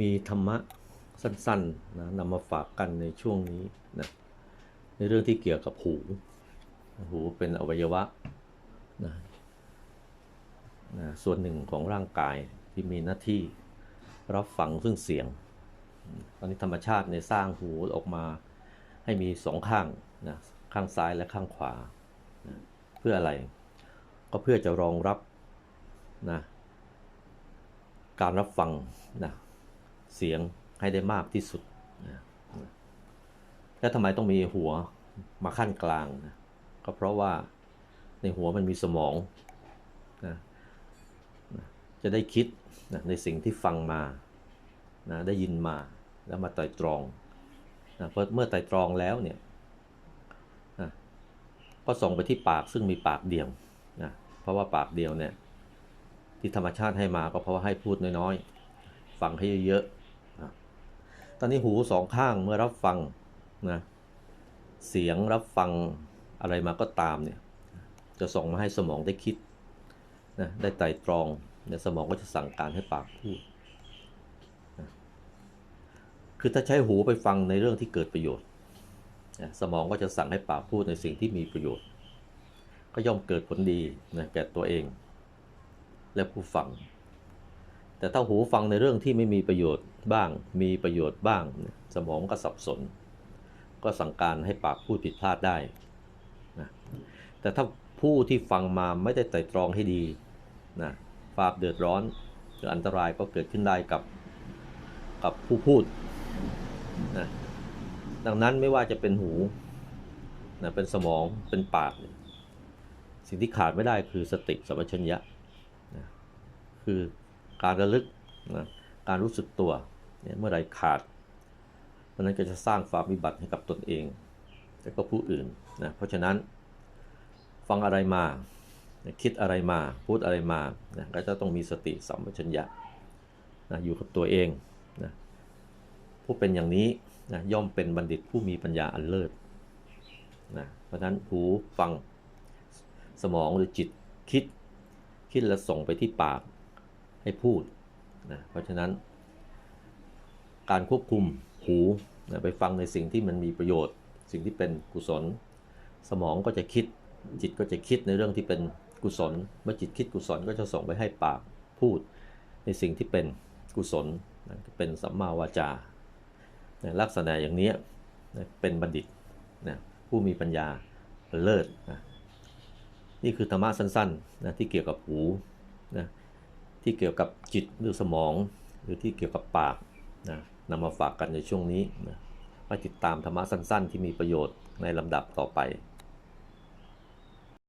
มีธรรมะสั้นๆนะนำมาฝากกันในช่วงนี้นะในเรื่องที่เกี่ยวกับหู หูเป็นอวัยวะนะนะส่วนหนึ่งของร่างกายที่มีหน้าที่รับฟังซึ่งเสียง ตอนนี้ธรรมชาติในสร้างหูออกมาให้มีสองข้างนะข้างซ้ายและข้างขวานะเพื่ออะไร ก็เพื่อจะรองรับนะการรับฟังนะ เสียงให้ได้มากที่สุดนะแล้วทำไมต้องมีหัวมาขั้นกลางนะก็เพราะว่าในหัวมันมีสมองนะจะได้คิดนะในสิ่งที่ฟังมานะได้ยินมาแล้วมาไต่ตรองนะเพราะเมื่อไต่ตรองแล้วเนี่ยนะก็ส่งไปที่ปากซึ่งมีปากเดียวนะเพราะว่าปากเดียวเนี่ยที่ธรรมชาติให้มาก็เพราะว่าให้พูดน้อยๆ ฟังให้เยอะๆนะ ตอนนี้หูสองข้างเมื่อรับฟังนะเสียงรับฟังอะไรมาก็ตามเนี่ยจะส่งมาให้สมองได้คิดนะได้ไต่ตรองเนี่ยสมองก็จะสั่งการให้ปากพูดนะคือถ้าใช้หูไปฟังในเรื่องที่เกิดประโยชน์นะสมองก็จะสั่งให้ปากพูดในสิ่งที่มีประโยชน์ ก็ย่อมเกิดผลดีนะแก่ตัวเอง และผู้ฟัง แต่ถ้าหูฟังในเรื่องที่ไม่มีประโยชน์บ้าง มีประโยชน์บ้าง สมองก็สับสน ก็สั่งการให้ปากพูดผิดพลาดได้นะแต่ถ้าผู้ที่ฟังมาไม่ได้ไตร่ตรองให้ดีนะความเดือดร้อนหรืออันตรายก็เกิดขึ้นได้กับกับผู้พูดนะดังนั้นไม่ว่าจะเป็นหูนะเป็นสมองเป็นปาก สิ่งที่ขาดไม่ได้คือสติสัมปชัญญะนะคือ การระลึกนะการรู้สึกตัวเนี่ยเมื่อไรขาดเพราะนั้นก็จะสร้างความวิบัติให้กับตนเอง และก็ผู้อื่นนะเพราะฉะนั้นฟังอะไรมาคิดอะไรมาพูดอะไรมานะก็จะต้องมีสติสัมปชัญญะนะอยู่กับตัวเองนะผู้เป็นอย่างนี้นะย่อมเป็นบัณฑิตผู้มีปัญญาอันเลิศนะเพราะฉะนั้นหูฟังสมองหรือจิตคิดคิดแล้วส่งไปที่ปาก ให้พูดนะเพราะฉะนั้น การควบคุมหูนะไปฟังในสิ่งที่มันมีประโยชน์ สิ่งที่เป็นกุศล สมองก็จะคิดจิตก็จะคิดในเรื่องที่เป็นกุศล เมื่อจิตคิดกุศลก็จะส่งไปให้ปากพูด ในสิ่งที่เป็นกุศลนะเป็นสัมมาวาจานะลักษณะอย่างนี้นะเป็นบัณฑิตนะผู้มีปัญญาเลิศนะนี่คือธรรมะสั้นๆนะที่เกี่ยวกับหูนะ ที่เกี่ยวกับจิตหรือสมอง หรือที่เกี่ยวกับปากนะนำมาฝากกันในช่วงนี้นะมาติดตามธรรมะสั้น ๆ ที่มีประโยชน์ในลำดับต่อไป